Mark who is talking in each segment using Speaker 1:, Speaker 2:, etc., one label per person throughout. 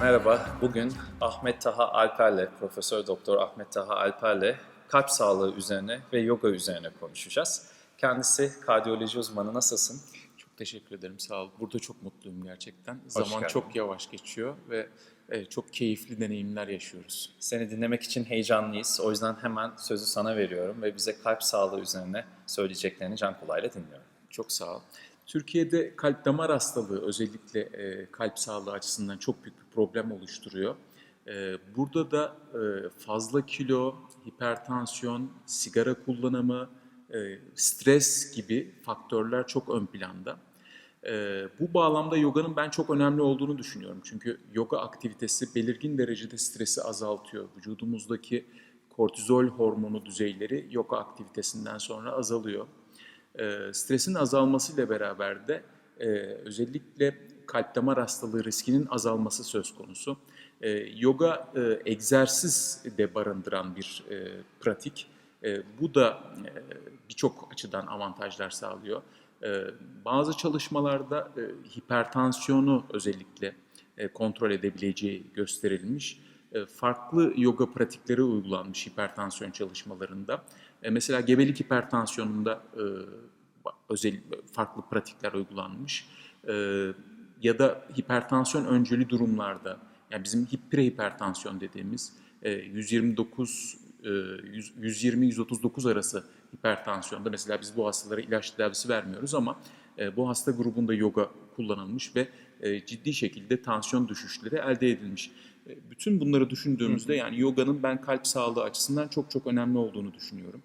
Speaker 1: Merhaba, bugün Ahmet Taha Alper'le, Profesör Doktor Ahmet Taha Alper'le kalp sağlığı üzerine ve yoga üzerine konuşacağız. Kendisi kardiyoloji uzmanı. Nasılsın?
Speaker 2: Çok teşekkür ederim. Sağ ol. Burada çok mutluyum gerçekten. Zaman
Speaker 1: geldin.
Speaker 2: çok yavaş geçiyor ve e, çok keyifli deneyimler yaşıyoruz.
Speaker 1: Seni dinlemek için heyecanlıyız. O yüzden hemen sözü sana veriyorum ve bize kalp sağlığı üzerine söyleyeceklerini Can Kolay'la dinliyorum.
Speaker 2: Çok sağ ol. Türkiye'de kalp damar hastalığı özellikle e, kalp sağlığı açısından çok büyük bir problem oluşturuyor. E, burada da e, fazla kilo, hipertansiyon, sigara kullanımı, e, stres gibi faktörler çok ön planda. E, bu bağlamda yoganın ben çok önemli olduğunu düşünüyorum. Çünkü yoga aktivitesi belirgin derecede stresi azaltıyor. Vücudumuzdaki kortizol hormonu düzeyleri yoga aktivitesinden sonra azalıyor. E, stresin azalmasıyla beraber de e, özellikle kalp damar hastalığı riskinin azalması söz konusu. E, yoga e, egzersiz de barındıran bir pratik. Bu da birçok açıdan avantajlar sağlıyor. Bazı çalışmalarda hipertansiyonu özellikle kontrol edebileceği gösterilmiş. Farklı yoga pratikleri uygulanmış hipertansiyon çalışmalarında. E, mesela gebelik hipertansiyonunda e, özel farklı pratikler uygulanmış. E, ya da hipertansiyon önceli durumlarda, yani bizim prehipertansiyon dediğimiz e, 129 e, 120-139 arası hipertansiyonda mesela biz bu hastalara ilaç tedavisi vermiyoruz ama bu hasta grubunda yoga kullanılmış ve ciddi şekilde tansiyon düşüşleri elde edilmiş. E, bütün bunları düşündüğümüzde yani yoganın ben kalp sağlığı açısından çok çok önemli olduğunu düşünüyorum.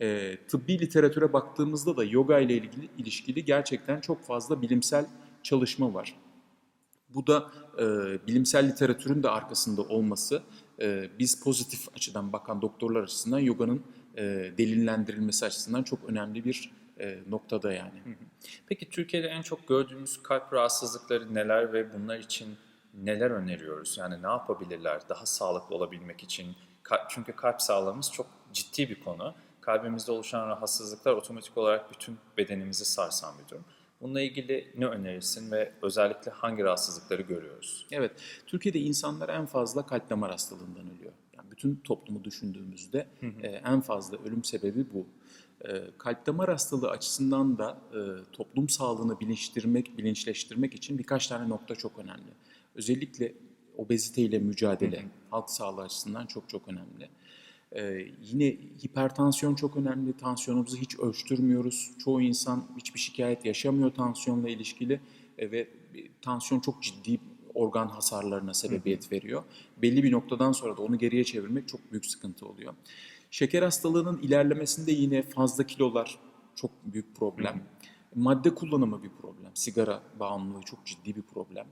Speaker 2: E, tıbbi literatüre baktığımızda da yoga ile ilgili ilişkili gerçekten çok fazla bilimsel çalışma var. Bu da e, bilimsel literatürün de arkasında olması e, biz pozitif açıdan bakan doktorlar açısından yoganın e, delillendirilmesi açısından çok önemli bir e, noktada yani.
Speaker 1: Peki Türkiye'de en çok gördüğümüz kalp rahatsızlıkları neler ve bunlar için neler öneriyoruz? Yani ne yapabilirler daha sağlıklı olabilmek için? Çünkü kalp sağlığımız çok ciddi bir konu. Kalbimizde oluşan rahatsızlıklar otomatik olarak bütün bedenimizi sarsan bir durum. Bununla ilgili ne önerirsin ve özellikle hangi rahatsızlıkları görüyoruz?
Speaker 2: Evet, Türkiye'de insanlar en fazla kalp damar hastalığından ölüyor. Yani bütün toplumu düşündüğümüzde e, en fazla ölüm sebebi bu. E, kalp damar hastalığı açısından da e, toplum sağlığını bilinçlendirmek, bilinçleştirmek için birkaç tane nokta çok önemli. Özellikle obeziteyle mücadele, halk sağlığı açısından çok çok önemli. Ee, yine hipertansiyon çok önemli. Tansiyonumuzu hiç ölçtürmüyoruz. Çoğu insan hiçbir şikayet yaşamıyor tansiyonla ilişkili e, ve tansiyon çok ciddi organ hasarlarına sebebiyet veriyor. Belli bir noktadan sonra da onu geriye çevirmek çok büyük sıkıntı oluyor. Şeker hastalığının ilerlemesinde yine fazla kilolar çok büyük problem. Madde kullanımı bir problem. Sigara bağımlılığı çok ciddi bir problem.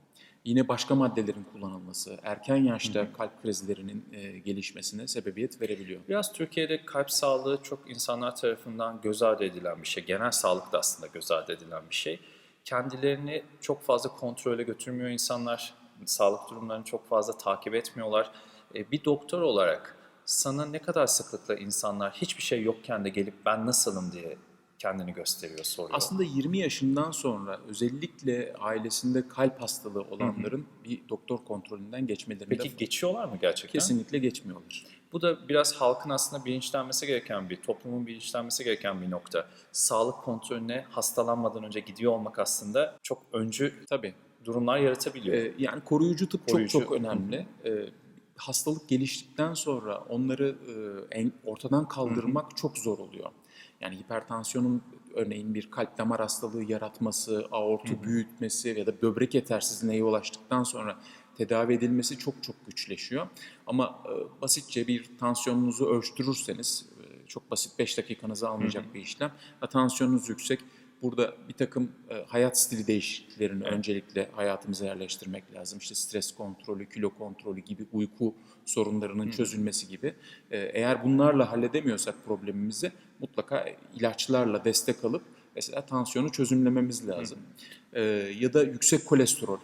Speaker 2: Yine başka maddelerin kullanılması, erken yaşta kalp krizlerinin e, gelişmesine sebebiyet verebiliyor.
Speaker 1: Biraz Türkiye'de kalp sağlığı çok insanlar tarafından göz ardı edilen bir şey. Genel sağlık da aslında göz ardı edilen bir şey. Kendilerini çok fazla kontrole götürmüyor insanlar. Sağlık durumlarını çok fazla takip etmiyorlar. E, Bir doktor olarak sana ne kadar sıklıkla insanlar hiçbir şey yokken de gelip ben nasılım diye kendini gösteriyor, soruyor.
Speaker 2: Aslında 20 yaşından sonra özellikle ailesinde kalp hastalığı olanların bir doktor kontrolünden geçmelerinde
Speaker 1: Peki geçiyorlar mı gerçekten?
Speaker 2: kesinlikle geçmiyorlar.
Speaker 1: Bu da biraz halkın aslında bilinçlenmesi gereken bir, toplumun bilinçlenmesi gereken bir nokta. Sağlık kontrolüne hastalanmadan önce gidiyor olmak aslında çok öncü
Speaker 2: Tabii.
Speaker 1: durumlar yaratabiliyor.
Speaker 2: Ee, yani koruyucu tıp
Speaker 1: Koruyucu.
Speaker 2: çok çok önemli. Ee, hastalık geliştikten sonra onları ortadan kaldırmak çok zor oluyor. Yani hipertansiyonun örneğin bir kalp damar hastalığı yaratması, aortu büyütmesi ya da böbrek yetersizliğine yol açtıktan sonra tedavi edilmesi çok çok güçleşiyor. Ama e, basitçe bir tansiyonunuzu ölçtürürseniz, e, çok basit 5 dakikanızı almayacak bir işlem. Tansiyonunuz yüksek, burada bir takım e, hayat stili değişikliklerini öncelikle hayatımıza yerleştirmek lazım. İşte stres kontrolü, kilo kontrolü gibi uyku sorunlarının çözülmesi gibi. E, eğer bunlarla halledemiyorsak problemimizi mutlaka ilaçlarla destek alıp mesela tansiyonu çözümlememiz lazım. E, ya da yüksek kolesterol.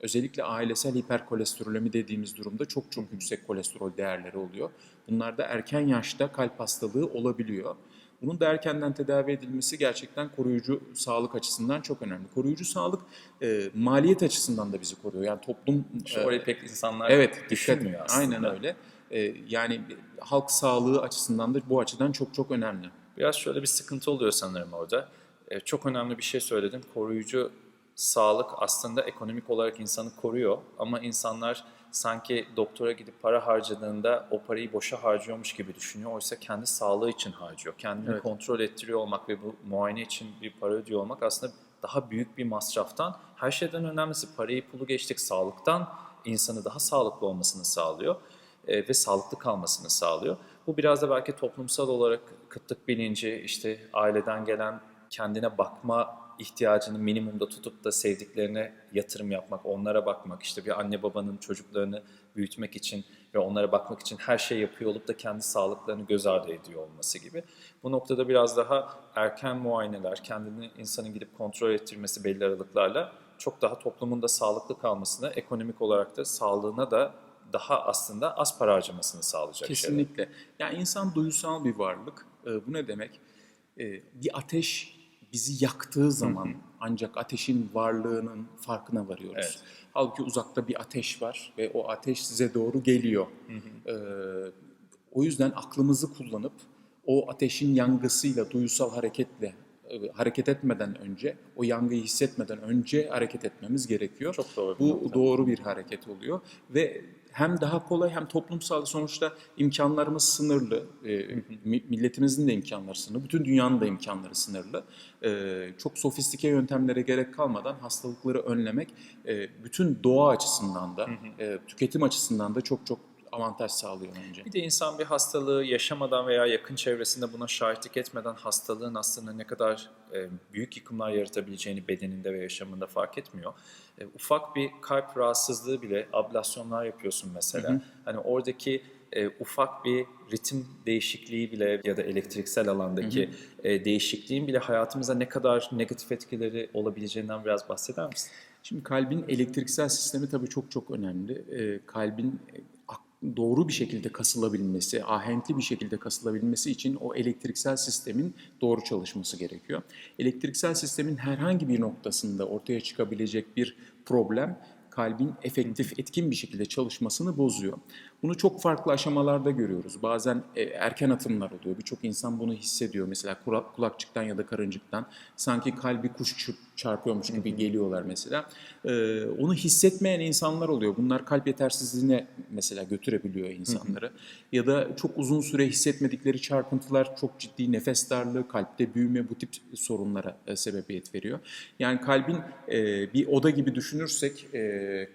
Speaker 2: Özellikle ailesel hiperkolesterolemi dediğimiz durumda çok çok yüksek kolesterol değerleri oluyor. Bunlarda erken yaşta kalp hastalığı olabiliyor. Bunun da erkenden tedavi edilmesi gerçekten koruyucu sağlık açısından çok önemli. Koruyucu sağlık e, maliyet açısından da bizi koruyor. Yani toplum
Speaker 1: Şu
Speaker 2: e,
Speaker 1: orayı pek insanlar
Speaker 2: Evet,
Speaker 1: düşünmüyor aslında.
Speaker 2: aynen öyle. Ee, yani halk sağlığı açısından da bu açıdan çok çok önemli.
Speaker 1: Biraz şöyle bir sıkıntı oluyor sanırım orada. Ee, çok önemli bir şey söyledin. Koruyucu sağlık aslında ekonomik olarak insanı koruyor ama insanlar sanki doktora gidip para harcadığında o parayı boşa harcıyormuş gibi düşünüyor. Oysa kendi sağlığı için harcıyor. Kendini
Speaker 2: Evet.
Speaker 1: kontrol ettiriyor olmak ve bu muayene için bir para ödüyor olmak aslında daha büyük bir masraftan, her şeyden önemlisi parayı pulu geçtik sağlıktan insanı daha sağlıklı olmasını sağlıyor e, ve sağlıklı kalmasını sağlıyor. Bu biraz da belki toplumsal olarak kıtlık bilinci, işte aileden gelen kendine bakma ihtiyacını minimumda tutup da sevdiklerine yatırım yapmak, onlara bakmak, işte bir anne babanın çocuklarını büyütmek için ve onlara bakmak için her şey yapıyor olup da kendi sağlıklarını göz ardı ediyor olması gibi. Bu noktada biraz daha erken muayeneler, kendini insanın gidip kontrol ettirmesi belli aralıklarla çok daha toplumun da sağlıklı kalmasına, ekonomik olarak da sağlığına da daha aslında az para harcamasını sağlayacak şeyler.
Speaker 2: Kesinlikle. Yani insan duysal bir varlık. Ee, bu ne demek? Ee, bir ateş bizi yaktığı zaman ancak ateşin varlığının farkına varıyoruz.
Speaker 1: Evet.
Speaker 2: Halbuki uzakta bir ateş var ve o ateş size doğru geliyor. Ee, o yüzden aklımızı kullanıp o ateşin yangısıyla, duysal hareketle e, hareket etmeden önce, o yangıyı hissetmeden önce hareket etmemiz gerekiyor.
Speaker 1: Çok doğru
Speaker 2: Bu
Speaker 1: nokta.
Speaker 2: doğru bir hareket oluyor ve hem daha kolay hem toplumsal sonuçta imkanlarımız sınırlı. E, mi- milletimizin de imkanları sınırlı. Bütün dünyanın da imkanları sınırlı. E, çok sofistike yöntemlere gerek kalmadan hastalıkları önlemek e, bütün doğa açısından da, e, tüketim açısından da çok çok avantaj sağlıyor bence.
Speaker 1: Bir de insan bir hastalığı yaşamadan veya yakın çevresinde buna şahitlik etmeden hastalığın aslında ne kadar e, büyük yıkımlar yaratabileceğini bedeninde ve yaşamında fark etmiyor. E, ufak bir kalp rahatsızlığı bile ablasyonlar yapıyorsun mesela. Hani oradaki e, ufak bir ritim değişikliği bile ya da elektriksel alandaki e, değişikliğin bile hayatımıza ne kadar negatif etkileri olabileceğinden biraz bahseder misin?
Speaker 2: Şimdi kalbin elektriksel sistemi tabii çok çok önemli. Ee, kalbin e, doğru bir şekilde kasılabilmesi, ahenkli bir şekilde kasılabilmesi için o elektriksel sistemin doğru çalışması gerekiyor. Elektriksel sistemin herhangi bir noktasında ortaya çıkabilecek bir problem kalbin efektif, etkin bir şekilde çalışmasını bozuyor. Bunu çok farklı aşamalarda görüyoruz. Bazen e, erken atımlar oluyor. Birçok insan bunu hissediyor. Mesela kulak, kulakçıktan ya da karıncıktan sanki kalbi kuş çarpıyormuş gibi geliyorlar mesela. Onu hissetmeyen insanlar oluyor. Bunlar kalp yetersizliğine mesela götürebiliyor insanları. Ya da çok uzun süre hissetmedikleri çarpıntılar, çok ciddi nefes darlığı, kalpte büyüme bu tip sorunlara e, sebebiyet veriyor. Yani kalbin e, bir oda gibi düşünürsek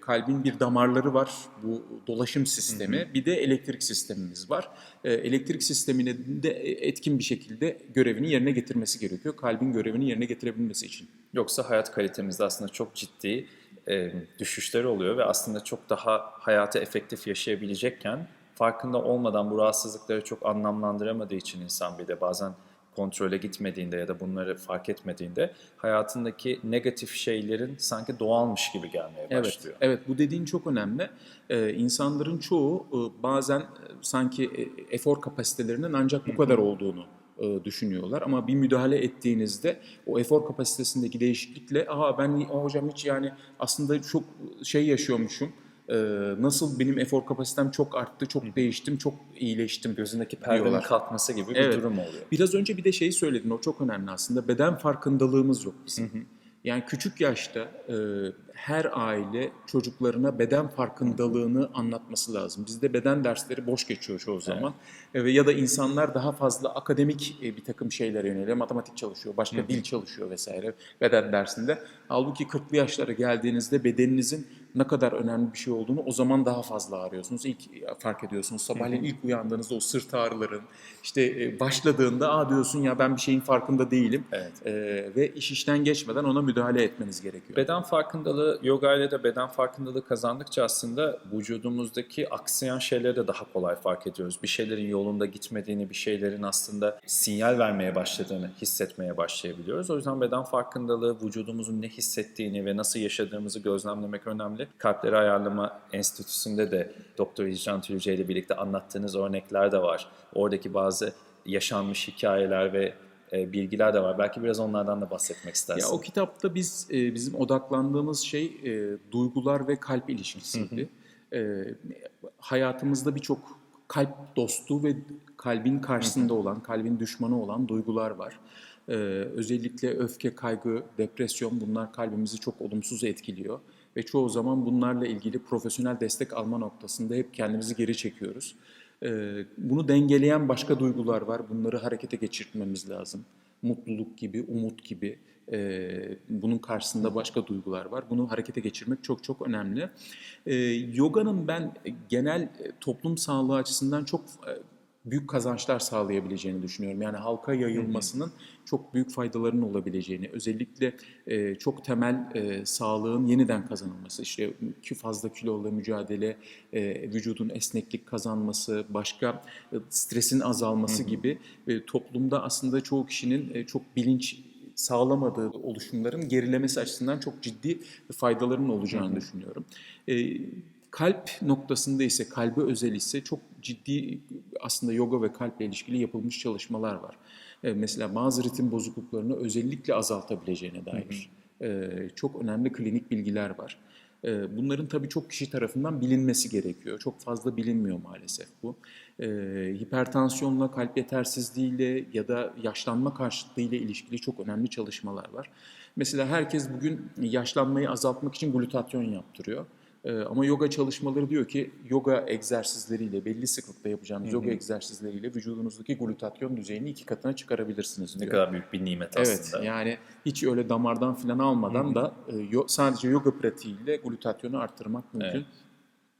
Speaker 2: kalbin bir damarları var. Bu dolaşım sistemi. Bir de elektrik sistemimiz var. E, elektrik sistemini de etkin bir şekilde görevini yerine getirmesi gerekiyor. Kalbin görevini yerine getirebilmesi için.
Speaker 1: Yoksa hayat kalitemizde aslında çok ciddi e, düşüşler oluyor ve aslında çok daha hayatı efektif yaşayabilecekken farkında olmadan bu rahatsızlıkları çok anlamlandıramadığı için insan bir de bazen kontrole gitmediğinde ya da bunları fark etmediğinde hayatındaki negatif şeylerin sanki doğalmış gibi gelmeye
Speaker 2: Evet,
Speaker 1: başlıyor.
Speaker 2: evet bu dediğin çok önemli. Ee, insanların çoğu e, bazen e, sanki e, efor kapasitelerinin ancak bu kadar olduğunu e, düşünüyorlar. Ama bir müdahale ettiğinizde o efor kapasitesindeki değişiklikle aha ben "Aa, hocam hiç yani aslında çok şey yaşıyormuşum. Nasıl benim efor kapasitem çok arttı, çok değiştim, çok iyileştim.
Speaker 1: Gözündeki perdenin kalkması gibi bir
Speaker 2: Evet.
Speaker 1: durum oluyor.
Speaker 2: Biraz önce bir de şeyi söyledin, o çok önemli aslında. Beden farkındalığımız yok bizim. Yani küçük yaşta e, her aile çocuklarına beden farkındalığını anlatması lazım. Bizde beden dersleri boş geçiyor çoğu zaman. E, ve ya da insanlar daha fazla akademik e, bir takım şeylere yöneliyor. Matematik çalışıyor, başka dil çalışıyor vesaire beden dersinde. Halbuki 40'lı yaşlara geldiğinizde bedeninizin ne kadar önemli bir şey olduğunu o zaman daha fazla arıyorsunuz. İlk fark ediyorsunuz. Sabahleyin ilk uyandığınızda o sırt ağrıların işte e, başladığında aa diyorsun ya ben bir şeyin farkında değilim.
Speaker 1: Evet.
Speaker 2: E, ve iş işten geçmeden ona müdahale etmeniz gerekiyor.
Speaker 1: Beden farkındalığı, yoga ile de beden farkındalığı kazandıkça aslında vücudumuzdaki aksayan şeyleri de daha kolay fark ediyoruz. Bir şeylerin yolunda gitmediğini, bir şeylerin aslında sinyal vermeye başladığını hissetmeye başlayabiliyoruz. O yüzden beden farkındalığı, vücudumuzun ne hissettiğini ve nasıl yaşadığımızı gözlemlemek önemli. Kalpleri Ayarlama Enstitüsü'nde de Doktor İcran Tülce ile birlikte anlattığınız örnekler de var. Oradaki bazı yaşanmış hikayeler ve e, bilgiler de var. Belki biraz onlardan da bahsetmek istersin.
Speaker 2: Ya o kitapta biz e, bizim odaklandığımız şey e, duygular ve kalp ilişkisiydi. E, hayatımızda birçok kalp dostu ve kalbin karşısında olan, kalbin düşmanı olan duygular var. E, özellikle öfke, kaygı, depresyon bunlar kalbimizi çok olumsuz etkiliyor ve çoğu zaman bunlarla ilgili profesyonel destek alma noktasında hep kendimizi geri çekiyoruz. E, bunu dengeleyen başka duygular var. Bunları harekete geçirtmemiz lazım mutluluk gibi, umut gibi e, bunun karşısında başka duygular var. Bunu harekete geçirmek çok çok önemli. E, yoganın ben genel e, toplum sağlığı açısından çok e, büyük kazançlar sağlayabileceğini düşünüyorum. Yani halka yayılmasının çok büyük faydalarının olabileceğini, özellikle e, çok temel e, sağlığın yeniden kazanılması, işte ki fazla kiloyla mücadele, e, vücudun esneklik kazanması, başka e, stresin azalması gibi e, toplumda aslında çoğu kişinin e, çok bilinç sağlamadığı oluşumların gerilemesi açısından çok ciddi faydalarının olacağını düşünüyorum. E, kalp noktasında ise, kalbe özel ise çok ciddi aslında yoga ve kalple ilişkili yapılmış çalışmalar var. E, mesela bazı ritim bozukluklarını özellikle azaltabileceğine dair e, çok önemli klinik bilgiler var. E, bunların tabii çok kişi tarafından bilinmesi gerekiyor. Çok fazla bilinmiyor maalesef bu. E, hipertansiyonla, kalp yetersizliğiyle ya da yaşlanma karşıtlığıyla ilişkili çok önemli çalışmalar var. Mesela herkes bugün yaşlanmayı azaltmak için glutatyon yaptırıyor. Ee, ama yoga çalışmaları diyor ki yoga egzersizleriyle belli sıklıkta yapacağınız yoga egzersizleriyle vücudunuzdaki glutatyon düzeyini iki katına çıkarabilirsiniz
Speaker 1: ne
Speaker 2: diyor.
Speaker 1: kadar büyük bir nimet
Speaker 2: Evet
Speaker 1: aslında.
Speaker 2: yani hiç öyle damardan falan almadan da e, sadece yoga pratiğiyle glutatyonu arttırmak mümkün.
Speaker 1: Evet.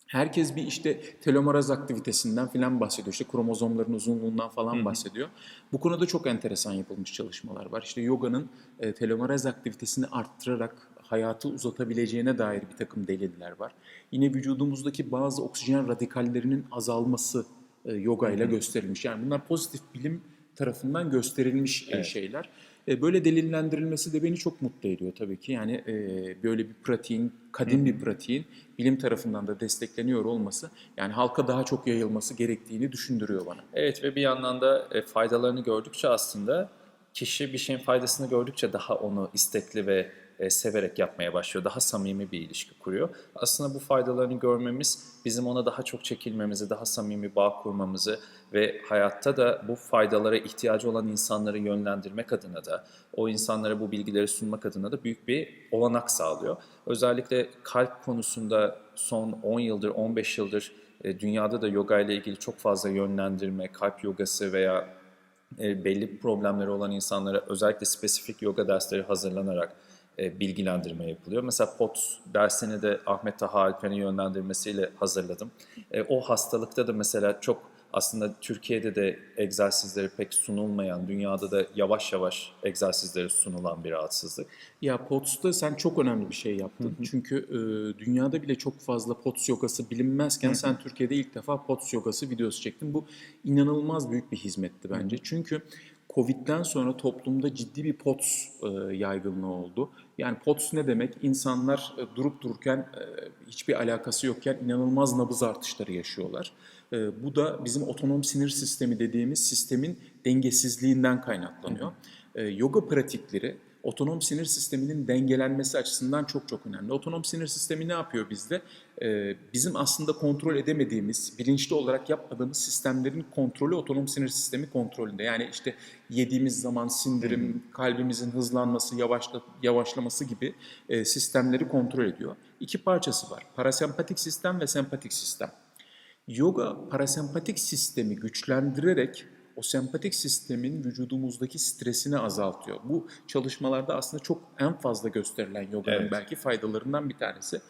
Speaker 2: Herkes bir işte telomeraz aktivitesinden falan bahsediyor. İşte kromozomların uzunluğundan falan bahsediyor. Bu konuda çok enteresan yapılmış çalışmalar var. İşte yoganın e, telomeraz aktivitesini arttırarak hayatı uzatabileceğine dair bir takım deliller var. Yine vücudumuzdaki bazı oksijen radikallerinin azalması e, yoga ile gösterilmiş. Yani bunlar pozitif bilim tarafından gösterilmiş e,
Speaker 1: Evet.
Speaker 2: şeyler. E, Böyle delillendirilmesi de beni çok mutlu ediyor tabii ki. Yani e, böyle bir pratiğin, kadim bir pratiğin bilim tarafından da destekleniyor olması, yani halka daha çok yayılması gerektiğini düşündürüyor bana.
Speaker 1: Evet ve bir yandan da e, faydalarını gördükçe aslında kişi bir şeyin faydasını gördükçe daha onu istekli ve e, severek yapmaya başlıyor. Daha samimi bir ilişki kuruyor. Aslında bu faydalarını görmemiz bizim ona daha çok çekilmemizi, daha samimi bağ kurmamızı ve hayatta da bu faydalara ihtiyacı olan insanları yönlendirmek adına da o insanlara bu bilgileri sunmak adına da büyük bir olanak sağlıyor. Özellikle kalp konusunda son 10 yıldır, 15 yıldır e, dünyada da yoga ile ilgili çok fazla yönlendirme, kalp yogası veya e, belli problemleri olan insanlara özellikle spesifik yoga dersleri hazırlanarak e, bilgilendirme yapılıyor. Mesela POT dersini de Ahmet Taha Alper'in yönlendirmesiyle hazırladım. E, o hastalıkta da mesela çok aslında Türkiye'de de egzersizleri pek sunulmayan, dünyada da yavaş yavaş egzersizleri sunulan bir rahatsızlık.
Speaker 2: Ya POTS'ta sen çok önemli bir şey yaptın. Çünkü e, dünyada bile çok fazla POTS yogası bilinmezken sen Türkiye'de ilk defa POTS yogası videosu çektin. Bu inanılmaz büyük bir hizmetti bence. Çünkü Covid'den sonra toplumda ciddi bir POTS e, yaygınlığı oldu. Yani POTS ne demek? İnsanlar e, durup dururken e, hiçbir alakası yokken inanılmaz nabız artışları yaşıyorlar. E, bu da bizim otonom sinir sistemi dediğimiz sistemin dengesizliğinden kaynaklanıyor. E, yoga pratikleri otonom sinir sisteminin dengelenmesi açısından çok çok önemli. Otonom sinir sistemi ne yapıyor bizde? Ee, bizim aslında kontrol edemediğimiz, bilinçli olarak yapmadığımız sistemlerin kontrolü otonom sinir sistemi kontrolünde. Yani işte yediğimiz zaman sindirim, kalbimizin hızlanması, yavaşla, yavaşlaması gibi e, sistemleri kontrol ediyor. İki parçası var. Parasempatik sistem ve sempatik sistem. Yoga parasempatik sistemi güçlendirerek o sempatik sistemin vücudumuzdaki stresini azaltıyor. Bu çalışmalarda aslında çok en fazla gösterilen yoganın
Speaker 1: Evet.
Speaker 2: belki faydalarından bir tanesi.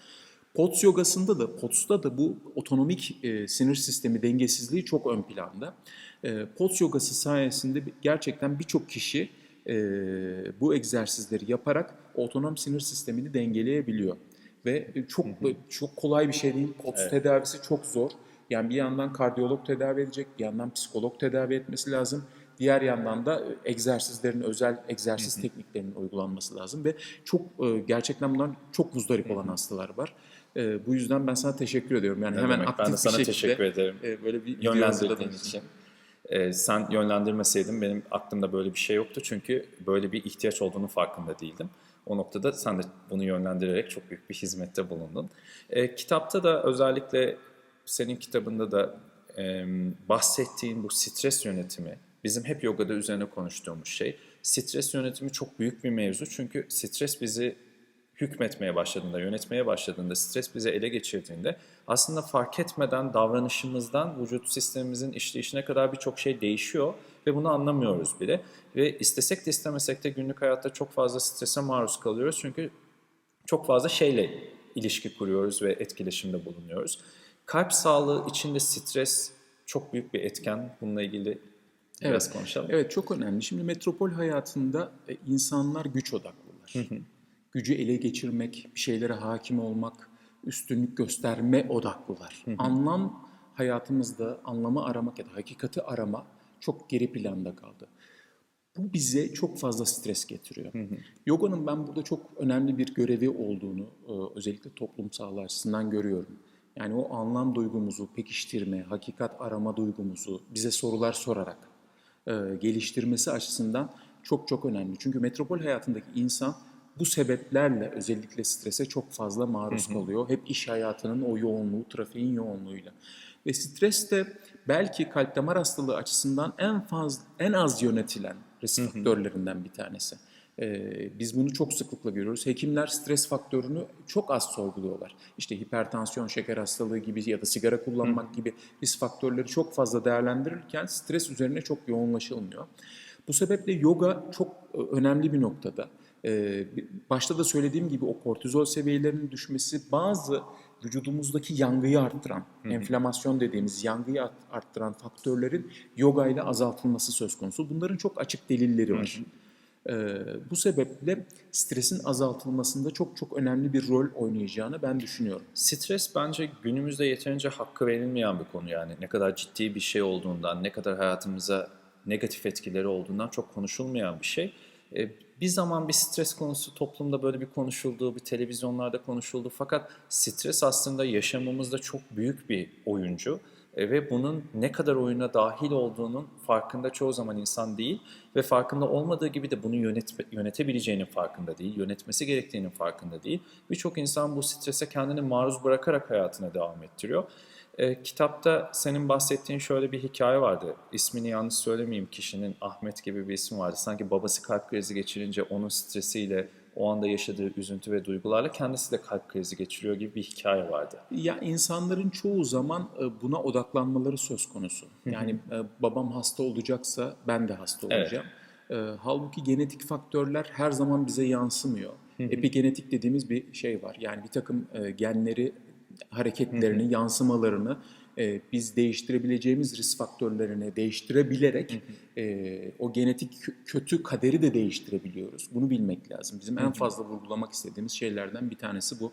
Speaker 2: POTS yogasında da, POTS'ta da bu otonomik e, sinir sistemi dengesizliği çok ön planda. E, POTS yogası sayesinde gerçekten birçok kişi e, bu egzersizleri yaparak otonom sinir sistemini dengeleyebiliyor. Ve çok çok kolay bir şey değil. POTS
Speaker 1: Evet.
Speaker 2: tedavisi çok zor. Yani bir yandan kardiyolog tedavi edecek, bir yandan psikolog tedavi etmesi lazım. Diğer yandan da e, egzersizlerin, özel egzersiz tekniklerinin uygulanması lazım ve çok e, gerçekten bundan çok muzdarip olan hastalar var. E, Bu yüzden ben sana teşekkür ediyorum. Yani
Speaker 1: Ne
Speaker 2: hemen
Speaker 1: demek,
Speaker 2: aktif
Speaker 1: ben de sana
Speaker 2: bir şekilde
Speaker 1: teşekkür ederim.
Speaker 2: e, böyle bir
Speaker 1: Yönlendirdiğin için. Ee, sen yönlendirmeseydin benim aklımda böyle bir şey yoktu çünkü böyle bir ihtiyaç olduğunu farkında değildim. O noktada sen de bunu yönlendirerek çok büyük bir hizmette bulundun. Ee, kitapta da özellikle senin kitabında da e, bahsettiğin bu stres yönetimi, bizim hep yogada üzerine konuştuğumuz şey. Stres yönetimi çok büyük bir mevzu çünkü stres bizi hükmetmeye başladığında, yönetmeye başladığında, stres bizi ele geçirdiğinde aslında fark etmeden davranışımızdan vücut sistemimizin işleyişine kadar birçok şey değişiyor ve bunu anlamıyoruz bile. Ve istesek de istemesek de günlük hayatta çok fazla strese maruz kalıyoruz çünkü çok fazla şeyle ilişki kuruyoruz ve etkileşimde bulunuyoruz. Kalp sağlığı içinde stres çok büyük bir etken. Bununla ilgili biraz konuşalım.
Speaker 2: Evet çok önemli. Şimdi metropol hayatında e, insanlar güç odaklılar. Gücü ele geçirmek, bir şeylere hakim olmak, üstünlük gösterme odaklılar. Anlam hayatımızda anlamı aramak ya da hakikati arama çok geri planda kaldı. Bu bize çok fazla stres getiriyor. Yoga'nın ben burada çok önemli bir görevi olduğunu e, özellikle toplumsal açısından görüyorum. Yani o anlam duygumuzu pekiştirme, hakikat arama duygumuzu bize sorular sorarak e, geliştirmesi açısından çok çok önemli. Çünkü metropol hayatındaki insan bu sebeplerle özellikle strese çok fazla maruz kalıyor. Hep iş hayatının o yoğunluğu, trafiğin yoğunluğuyla. Ve stres de belki kalp damar hastalığı açısından en fazla en az yönetilen risk faktörlerinden bir tanesi. Ee, biz bunu çok sıklıkla görüyoruz. Hekimler stres faktörünü çok az sorguluyorlar. İşte hipertansiyon, şeker hastalığı gibi ya da sigara kullanmak gibi risk faktörleri çok fazla değerlendirirken stres üzerine çok yoğunlaşılmıyor. Bu sebeple yoga çok e, önemli bir noktada. Ee, başta da söylediğim gibi o kortizol seviyelerinin düşmesi bazı vücudumuzdaki yangıyı arttıran, enflamasyon dediğimiz yangıyı art- arttıran faktörlerin yoga ile azaltılması söz konusu. Bunların çok açık delilleri var. Ee, bu sebeple stresin azaltılmasında çok çok önemli bir rol oynayacağını ben düşünüyorum.
Speaker 1: Stres bence günümüzde yeterince hakkı verilmeyen bir konu yani. Ne kadar ciddi bir şey olduğundan, ne kadar hayatımıza negatif etkileri olduğundan çok konuşulmayan bir şey. Bir zaman bir stres konusu toplumda böyle bir konuşuldu, bir televizyonlarda konuşuldu. Fakat stres aslında yaşamımızda çok büyük bir oyuncu. E, Ve bunun ne kadar oyuna dahil olduğunun farkında çoğu zaman insan değil ve farkında olmadığı gibi de bunu yönet, yönetebileceğinin farkında değil, yönetmesi gerektiğinin farkında değil. Birçok insan bu strese kendini maruz bırakarak hayatına devam ettiriyor. E, kitapta senin bahsettiğin şöyle bir hikaye vardı. İsmini yanlış söylemeyeyim kişinin Ahmet gibi bir isim vardı. Sanki babası kalp krizi geçirince onun stresiyle o anda yaşadığı üzüntü ve duygularla kendisi de kalp krizi geçiriyor gibi bir hikaye vardı.
Speaker 2: Ya insanların çoğu zaman e, buna odaklanmaları söz konusu. Yani e, babam hasta olacaksa ben de hasta
Speaker 1: Evet.
Speaker 2: olacağım. E, Halbuki genetik faktörler her zaman bize yansımıyor. Epigenetik dediğimiz bir şey var. Yani bir takım e, genleri, hareketlerini, yansımalarını e, biz değiştirebileceğimiz risk faktörlerini değiştirebilerek e, o genetik kö- kötü kaderi de değiştirebiliyoruz. Bunu bilmek lazım. Bizim en fazla vurgulamak istediğimiz şeylerden bir tanesi bu.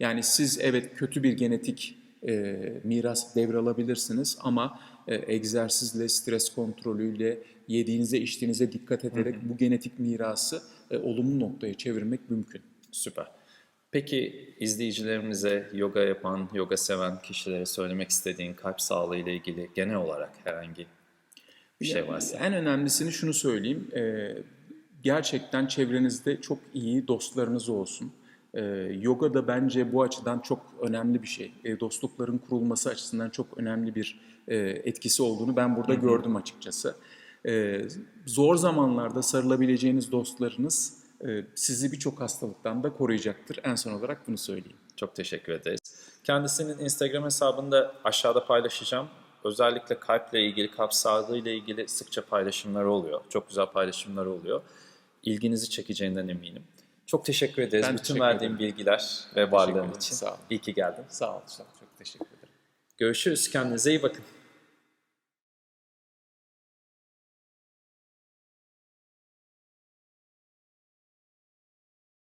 Speaker 2: Yani siz evet kötü bir genetik e, miras devralabilirsiniz ama e, egzersizle, stres kontrolüyle, yediğinize, içtiğinize dikkat ederek bu genetik mirası e, olumlu noktaya çevirmek mümkün.
Speaker 1: Süper. Peki izleyicilerimize yoga yapan, yoga seven kişilere söylemek istediğin kalp sağlığı ile ilgili genel olarak herhangi bir şey varsa.
Speaker 2: En önemlisini şunu söyleyeyim. gerçekten çevrenizde çok iyi dostlarınız olsun. Yoga da bence bu açıdan çok önemli bir şey. Dostlukların kurulması açısından çok önemli bir e, etkisi olduğunu ben burada gördüm açıkçası. Zor zamanlarda sarılabileceğiniz dostlarınız sizi birçok hastalıktan da koruyacaktır. En son olarak bunu söyleyeyim.
Speaker 1: Çok teşekkür ederiz. Kendisinin Instagram hesabını da aşağıda paylaşacağım. Özellikle kalple ilgili, kalp sağlığı ile ilgili sıkça paylaşımları oluyor. Çok güzel paylaşımları oluyor. İlginizi çekeceğinden eminim. Çok teşekkür ederiz
Speaker 2: Ben
Speaker 1: bütün
Speaker 2: teşekkür
Speaker 1: verdiğin
Speaker 2: ederim.
Speaker 1: bilgiler ve varlığın için.
Speaker 2: sağ ol.
Speaker 1: İyi ki geldin.
Speaker 2: Sağ olun. Çok teşekkür ederim.
Speaker 1: Görüşürüz. Kendinize iyi bakın.